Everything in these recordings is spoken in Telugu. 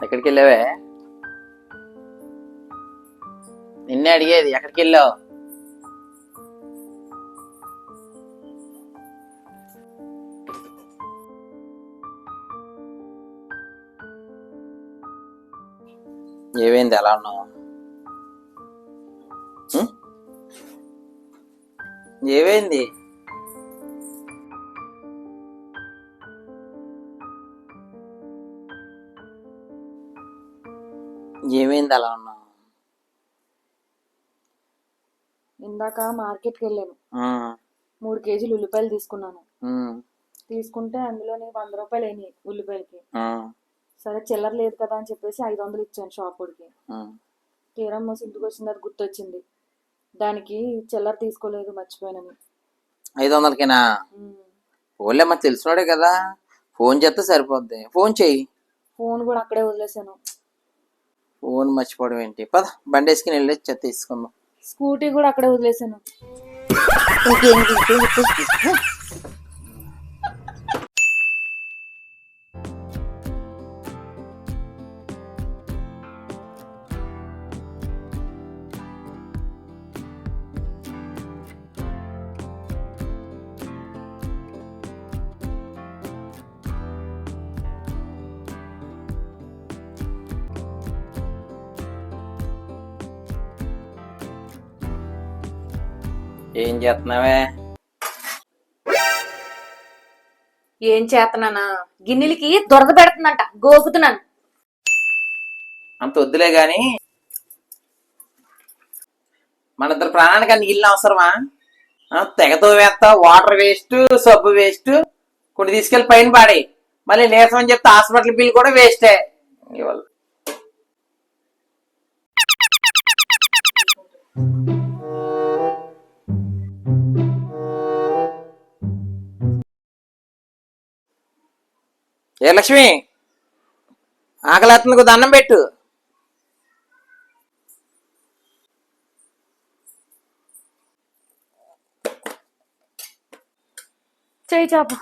ఎక్కడికి వెళ్ళావే నిన్నే అడిగేది ఎక్కడికి వెళ్ళావు ఏమైంది ఎలా ఉన్నావు? ఏమైంది? ఏమైంది అలా ఉన్నావు? ఇందాక మార్కెట్కి వెళ్ళాను. మూడు కేజీలు ఉల్లిపాయలు తీసుకున్నాను. తీసుకుంటే అందులోని వంద రూపాయలు అయినాయి ఉల్లిపాయలకి. సరే చిల్లర లేదు కదా అని చెప్పేసి ఐదు వందలు ఇచ్చాను షాపుడికి. తీరం మోసి ఇంటికి వచ్చిన అది గుర్తొచ్చింది. దానికి చిల్లర తీసుకోలేదు మర్చిపోయానని. ఐదు వందలకేనా. ఓన్లే మరి తెలిసినోడే కదా. ఫోన్ చేస్తే సరిపోద్ది. ఫోన్ చెయ్యి. ఫోన్ కూడా అక్కడే వదిలేసాను. ఫోన్ మర్చిపోవడం ఏంటి? పద బండి వేసుకుని వెళ్ళి చెత్త తీసుకుందాం. స్కూటీ కూడా అక్కడే వదిలేసాను. ఏం చేస్తున్నావే? ఏం చేతనానా గిన్నెలకి దొరద పెడుతుందంట గోకుతున్నాను. అంత వద్దులే గాని. మన ఇద్దరు ప్రాణానికి అన్ని ఇల్లు అవసరమా? తెగతో వేస్తా వాటర్ వేస్ట్ సబ్బు వేస్ట్ కొన్ని తీసుకెళ్ళి పైన పాడే మళ్ళీ నీరసం అని చెప్తే హాస్పిటల్ బిల్ కూడా వేస్టే. ఇవాళ ఏ లక్ష్మి? ఆకలేస్తుంది కొద్ది అన్నం పెట్టు. చేయి చాపు.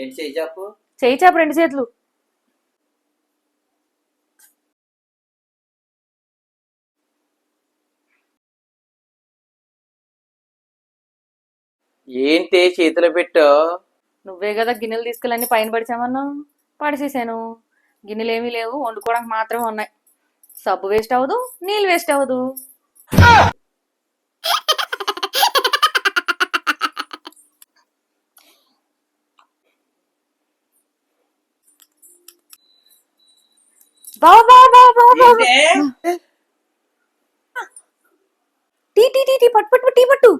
ఏంటి చెయ్యి చెప్పు చేయి చాపు రెండు చేతులు. ఏంటి చేతిలో పెట్టు నువ్వే కదా గిన్నెలు తీసుకెళ్ళి పైన పడిచామన్నావు పడిచేసాను గిన్నెలు ఏమీ లేవు వండుకోవడానికి మాత్రమే ఉన్నాయి. సబ్బు వేస్ట్ అవ్వదు నీళ్ళు వేస్ట్ అవ్వదు. టీ టీ టీ పట్టు పట్టు టీ పట్టు.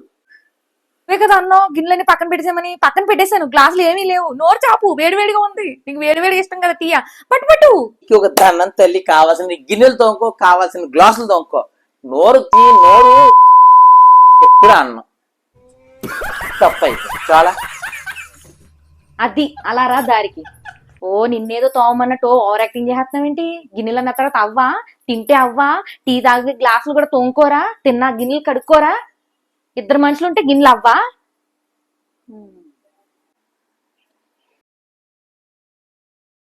వే కదా అన్నో గిన్నెలని పక్కన పెట్టేసామని పక్కన పెట్టేశాను. గ్లాసులు ఏమీ లేవు. నోరు చాపు. వేడివేడిగా ఉంది. నీకు వేడివేడిగా ఇష్టం కదా తీయ. పట్టు పట్టు. ఒక దండం తల్లి కావాల్సిన గిన్నెలు తోముకో కావాల్సిన గ్లాసులు తోముకో. నోరు తీ నోరు. ఎప్పుడు అన్నం. తప్పైతే చాలా. అది అలా రా దారికి. ఓ నిన్నేదో తోమన్నట్టు ఓవర్ యాక్టింగ్ చేస్తున్నావేంటి గిన్నెలు అన్న తర్వాత అవ్వా? తింటే అవ్వా? టీ తాగే గ్లాసులు కూడా తోముకోరా? తిన్నా గిన్నెలు కడుక్కోరా? ఇద్దరు మనుషులు ఉంటే గిన్నెలు అవ్వా?